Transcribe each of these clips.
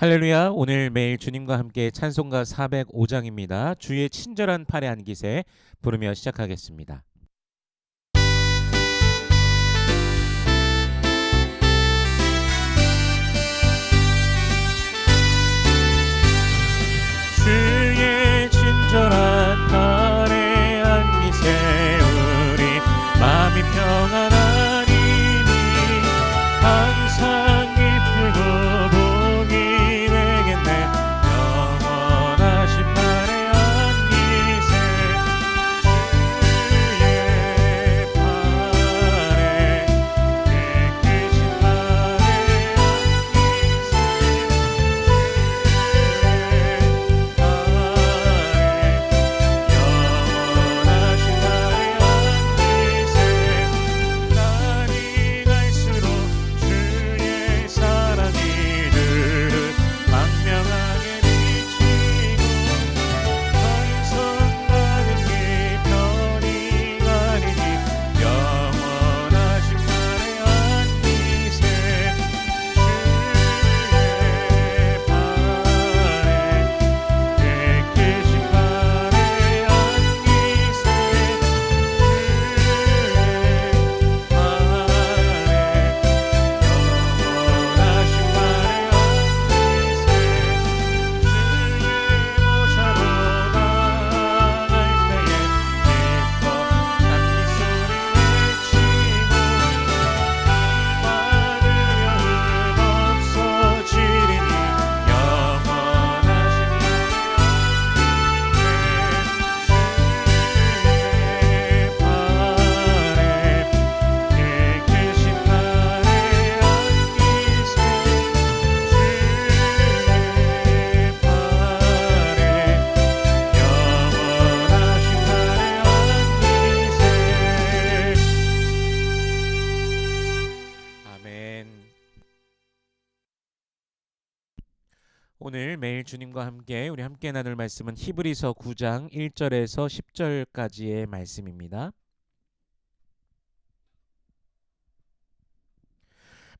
할렐루야. 오늘 매일 주님과 함께 찬송가 405장입니다. 주의 친절한 팔에 안기세 부르며 시작하겠습니다. 오늘 매일 주님과 함께 우리 함께 나눌 말씀은 히브리서 9장 1절에서 10절까지의 말씀입니다.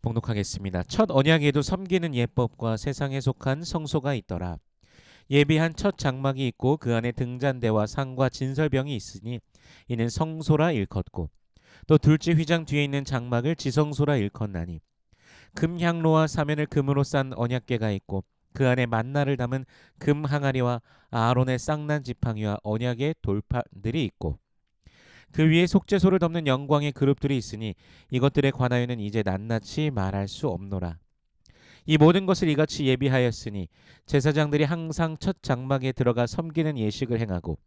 봉독하겠습니다. 첫 언약에도 섬기는 예법과 세상에 속한 성소가 있더라. 예비한 첫 장막이 있고 그 안에 등잔대와 상과 진설병이 있으니 이는 성소라 일컫고 또 둘째 휘장 뒤에 있는 장막을 지성소라 일컫나니 금 향로와 사면을 금으로 싼 언약궤가 있고 그 안에 만나를 담은 금 항아리와 아론의 쌍난 지팡이와 언약의 돌판들이 있고 그 위에 속죄소를 덮는 영광의 그룹들이 있으니 이것들에 관하여는 이제 낱낱이 말할 수 없노라. 이 모든 것을 이같이 예비하였으니 제사장들이 항상 첫 장막에 들어가 섬기는 예식을 행하고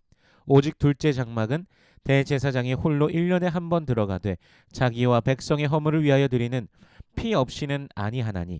오직 둘째 장막은 대제사장이 홀로 1년에 한 번 들어가되 자기와 백성의 허물을 위하여 드리는 피 없이는 아니하나니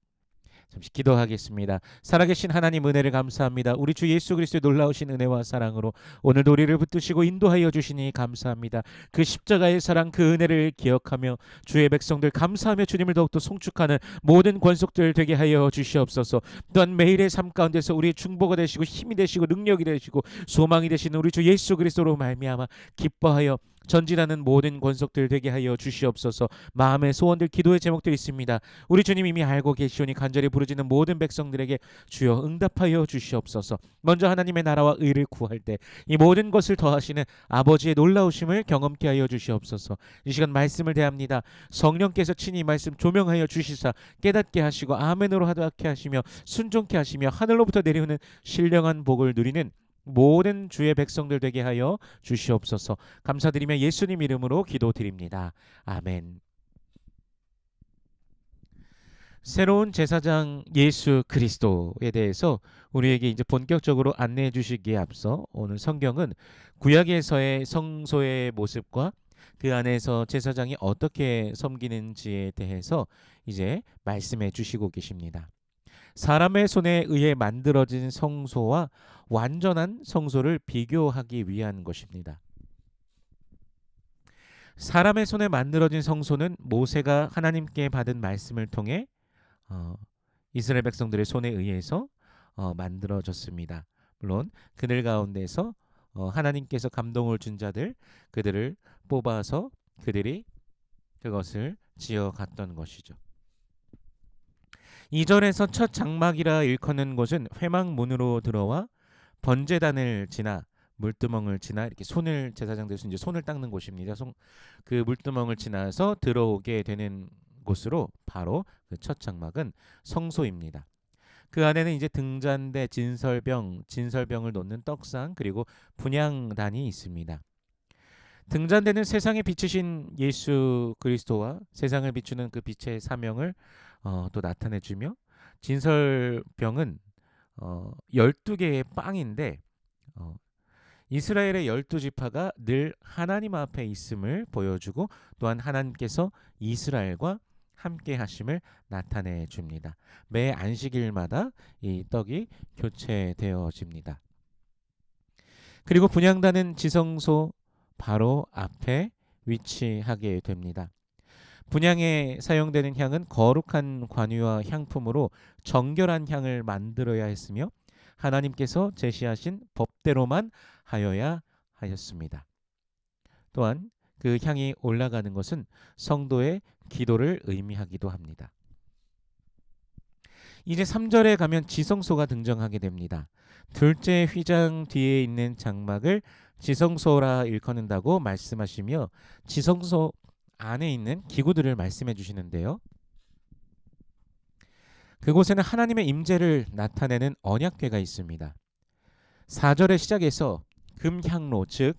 잠시 기도하겠습니다. 살아계신 하나님 은혜를 감사합니다. 우리 주 예수 그리스도의 놀라우신 은혜와 사랑으로 오늘도 우리를 붙드시고 인도하여 주시니 감사합니다. 그 십자가의 사랑 그 은혜를 기억하며 주의 백성들 감사하며 주님을 더욱더 송축하는 모든 권속들 되게 하여 주시옵소서. 또한 매일의 삶 가운데서 우리의 중보가 되시고 힘이 되시고 능력이 되시고 소망이 되시는 우리 주 예수 그리스도로 말미암아 기뻐하여 전진하는 모든 권속들 되게 하여 주시옵소서. 마음의 소원들 기도의 제목들 있습니다. 우리 주님 이미 알고 계시오니 간절히 부르짖는 모든 백성들에게 주여 응답하여 주시옵소서. 먼저 하나님의 나라와 의를 구할 때 이 모든 것을 더하시는 아버지의 놀라우심을 경험케 하여 주시옵소서. 이 시간 말씀을 대합니다. 성령께서 친히 이 말씀 조명하여 주시사 깨닫게 하시고 아멘으로 하게 하시며 순종케 하시며 하늘로부터 내려오는 신령한 복을 누리는 모든 주의 백성들 되게 하여 주시옵소서. 감사드리며 예수님 이름으로 기도드립니다. 아멘. 새로운 제사장 예수 그리스도에 대해서 우리에게 이제 본격적으로 안내해 주시기에 앞서 오늘 성경은 구약에서의 성소의 모습과 그 안에서 제사장이 어떻게 섬기는지에 대해서 이제 말씀해 주시고 계십니다. 사람의 손에 의해 만들어진 성소와 완전한 성소를 비교하기 위한 것입니다. 사람의 손에 만들어진 성소는 모세가 하나님께 받은 말씀을 통해 어, 이스라엘 백성들의 손에 의해서 어, 만들어졌습니다. 물론 그들 가운데서 어, 하나님께서 감동을 준 자들 그들을 뽑아서 그들이 그것을 지어 갔던 것이죠. 2절에서 첫 장막이라 일컫는 곳은 회막문으로 들어와 번제단을 지나 물두멍을 지나 이렇게 손을 제사장들에서 이제 손을 닦는 곳입니다. 손, 그 물두멍을 지나서 들어오게 되는 곳으로 바로 그 첫 장막은 성소입니다. 그 안에는 이제 등잔대, 진설병, 진설병을 놓는 떡상 그리고 분향단이 있습니다. 등잔대는 세상에 비추신 예수 그리스도와 세상을 비추는 그 빛의 사명을 어, 또 나타내주며 진설병은 어, 12개의 빵인데 어, 이스라엘의 열두 지파가 늘 하나님 앞에 있음을 보여주고 또한 하나님께서 이스라엘과 함께 하심을 나타내 줍니다. 매 안식일마다 이 떡이 교체되어집니다. 그리고 분향단은 지성소 바로 앞에 위치하게 됩니다. 분향에 사용되는 향은 거룩한 관유와 향품으로 정결한 향을 만들어야 했으며 하나님께서 제시하신 법대로만 하여야 하였습니다. 또한 그 향이 올라가는 것은 성도의 기도를 의미하기도 합니다. 이제 3절에 가면 지성소가 등장하게 됩니다. 둘째 휘장 뒤에 있는 장막을 지성소라 일컫는다고 말씀하시며 지성소 안에 있는 기구들을 말씀해 주시는데요. 그곳에는 하나님의 임재를 나타내는 언약궤가 있습니다. 4절의 시작에서 금향로 즉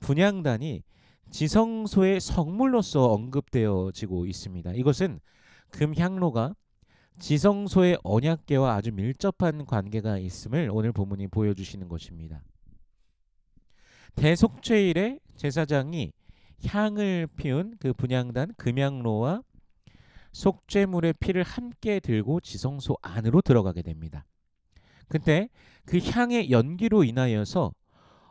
분향단이 지성소의 성물로서 언급되어지고 있습니다. 이것은 금향로가 지성소의 언약궤와 아주 밀접한 관계가 있음을 오늘 본문이 보여주시는 것입니다. 대속죄일에 제사장이 향을 피운 그 분향단 금향로와 속죄물의 피를 함께 들고 지성소 안으로 들어가게 됩니다. 그때 그 향의 연기로 인하여서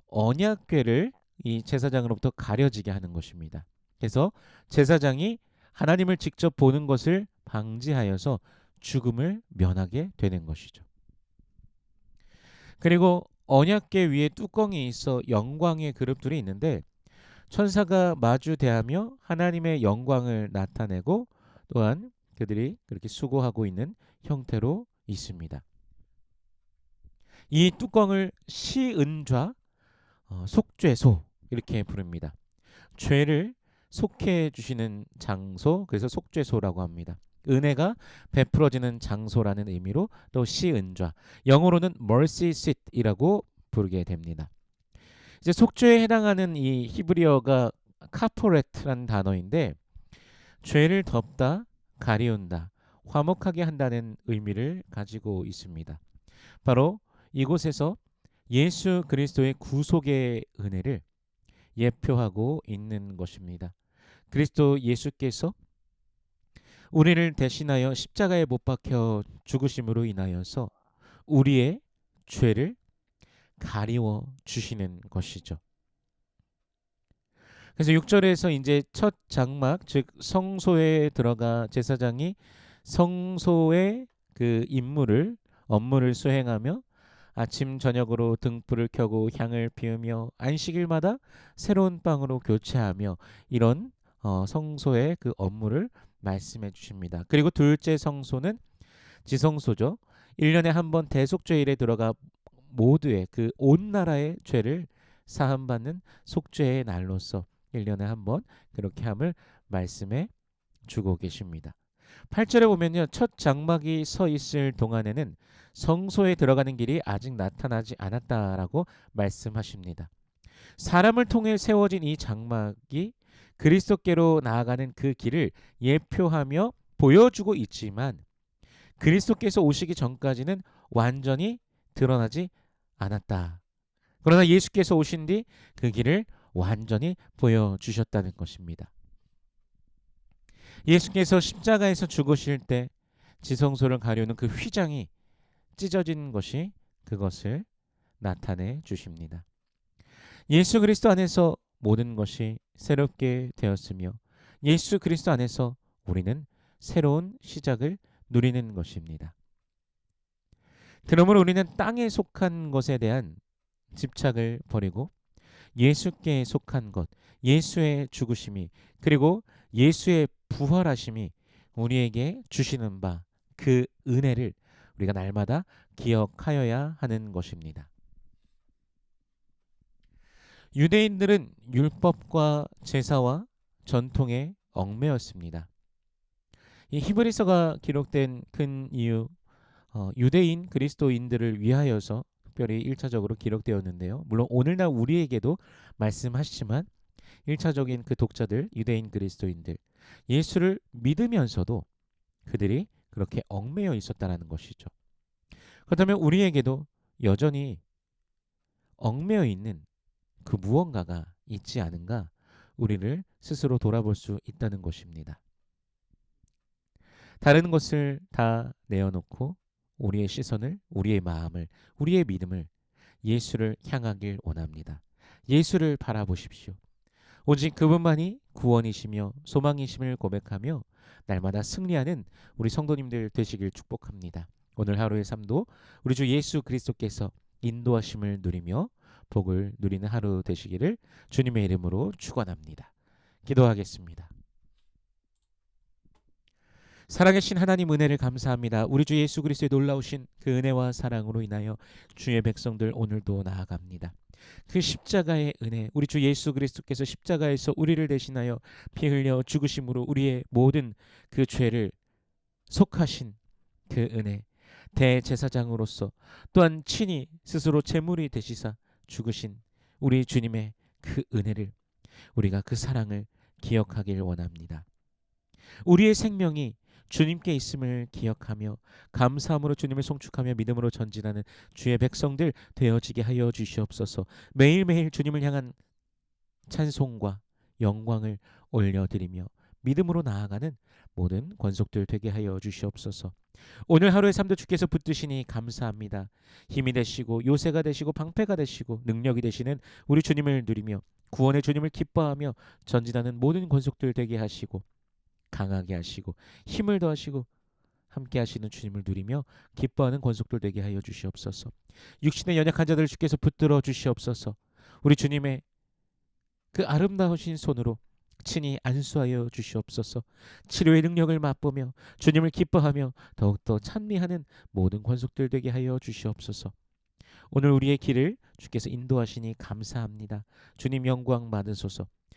언약궤를 이 제사장으로부터 가려지게 하는 것입니다. 그래서 제사장이 하나님을 직접 보는 것을 방지하여서 죽음을 면하게 되는 것이죠. 그리고 언약궤 위에 뚜껑이 있어 영광의 그룹들이 있는데 천사가 마주 대하며 하나님의 영광을 나타내고 또한 그들이 그렇게 수고하고 있는 형태로 있습니다. 이 뚜껑을 시은좌 어, 속죄소 이렇게 부릅니다. 죄를 속해 주시는 장소 그래서 속죄소라고 합니다. 은혜가 베풀어지는 장소라는 의미로 또 시은좌 영어로는 mercy seat이라고 부르게 됩니다. 이제 속죄에 해당하는 이 히브리어가 카포레트라는 단어인데 죄를 덮다, 가리운다, 화목하게 한다는 의미를 가지고 있습니다. 바로 이곳에서 예수 그리스도의 구속의 은혜를 예표하고 있는 것입니다. 그리스도 예수께서 우리를 대신하여 십자가에 못 박혀 죽으심으로 인하여서 우리의 죄를 가리워 주시는 것이죠. 그래서 6절에서 이제 첫 장막 즉 성소에 들어가 제사장이 성소의 그 임무를 업무를 수행하며 아침 저녁으로 등불을 켜고 향을 피우며 안식일마다 새로운 빵으로 교체하며 이런 어, 성소의 그 업무를 말씀해 주십니다. 그리고 둘째 성소는 지성소죠. 1년에 한 번 대속죄일에 들어가 모두의 그 온 나라의 죄를 사함받는 속죄의 날로서 1년에 한 번 그렇게 함을 말씀해 주고 계십니다. 8절에 보면요. 첫 장막이 서 있을 동안에는 성소에 들어가는 길이 아직 나타나지 않았다라고 말씀하십니다. 사람을 통해 세워진 이 장막이 그리스도께로 나아가는 그 길을 예표하며 보여주고 있지만 그리스도께서 오시기 전까지는 완전히 드러나지 않았다. 그러나 예수께서 오신 뒤 그 길을 완전히 보여주셨다는 것입니다. 예수께서 십자가에서 죽으실 때 지성소를 가려는 그 휘장이 찢어진 것이 그것을 나타내 주십니다. 예수 그리스도 안에서 모든 것이 새롭게 되었으며 예수 그리스도 안에서 우리는 새로운 시작을 누리는 것입니다. 그러므로 우리는 땅에 속한 것에 대한 집착을 버리고 예수께 속한 것, 예수의 죽으심이 그리고 예수의 부활하심이 우리에게 주시는 바 그 은혜를 우리가 날마다 기억하여야 하는 것입니다. 유대인들은 율법과 제사와 전통에 얽매였습니다. 이 히브리서가 기록된 큰 이유 어, 유대인 그리스도인들을 위하여서 특별히 1차적으로 기록되었는데요. 물론 오늘날 우리에게도 말씀하시지만 1차적인 그 독자들 유대인 그리스도인들 예수를 믿으면서도 그들이 그렇게 얽매여 있었다라는 것이죠. 그렇다면 우리에게도 여전히 얽매여 있는 그 무언가가 있지 않은가 우리를 스스로 돌아볼 수 있다는 것입니다. 다른 것을 다 내어놓고 우리의 시선을, 우리의 마음을, 우리의 믿음을 예수를 향하길 원합니다. 예수를 바라보십시오. 오직 그분만이 구원이시며 소망이심을 고백하며 날마다 승리하는 우리 성도님들 되시길 축복합니다. 오늘 하루의 삶도 우리 주 예수 그리스도께서 인도하심을 누리며 복을 누리는 하루 되시기를 주님의 이름으로 축원합니다. 기도하겠습니다. 살아계신 하나님 은혜를 감사합니다. 우리 주 예수 그리스도의 놀라우신 그 은혜와 사랑으로 인하여 주의 백성들 오늘도 나아갑니다. 그 십자가의 은혜, 우리 주 예수 그리스도께서 십자가에서 우리를 대신하여 피 흘려 죽으심으로 우리의 모든 그 죄를 속하신 그 은혜, 대제사장으로서 또한 친히 스스로 제물이 되시사 죽으신 우리 주님의 그 은혜를 우리가 그 사랑을 기억하길 원합니다. 우리의 생명이 주님께 있음을 기억하며 감사함으로 주님을 송축하며 믿음으로 전진하는 주의 백성들 되어지게 하여 주시옵소서. 매일매일 주님을 향한 찬송과 영광을 올려드리며 믿음으로 나아가는 모든 권속들 되게 하여 주시옵소서. 오늘 하루의 삶도 주께서 붙드시니 감사합니다. 힘이 되시고 요새가 되시고 방패가 되시고 능력이 되시는 우리 주님을 누리며 구원의 주님을 기뻐하며 전진하는 모든 권속들 되게 하시고 강하게 하시고 힘을 더하시고 함께 하시는 주님을 누리며 기뻐하는 권속들 되게 하여 주시옵소서. 육신의 연약한 자들 주께서 붙들어 주시옵소서. 우리 주님의 그 아름다우신 손으로 친히 안수하여 주시옵소서. 치료의 능력을 맛보며 주님을 기뻐하며 더욱더 찬미하는 모든 권속들 되게 하여 주시옵소서. 오늘 우리의 길을 주께서 인도하시니 감사합니다. 주님 영광 받으소서.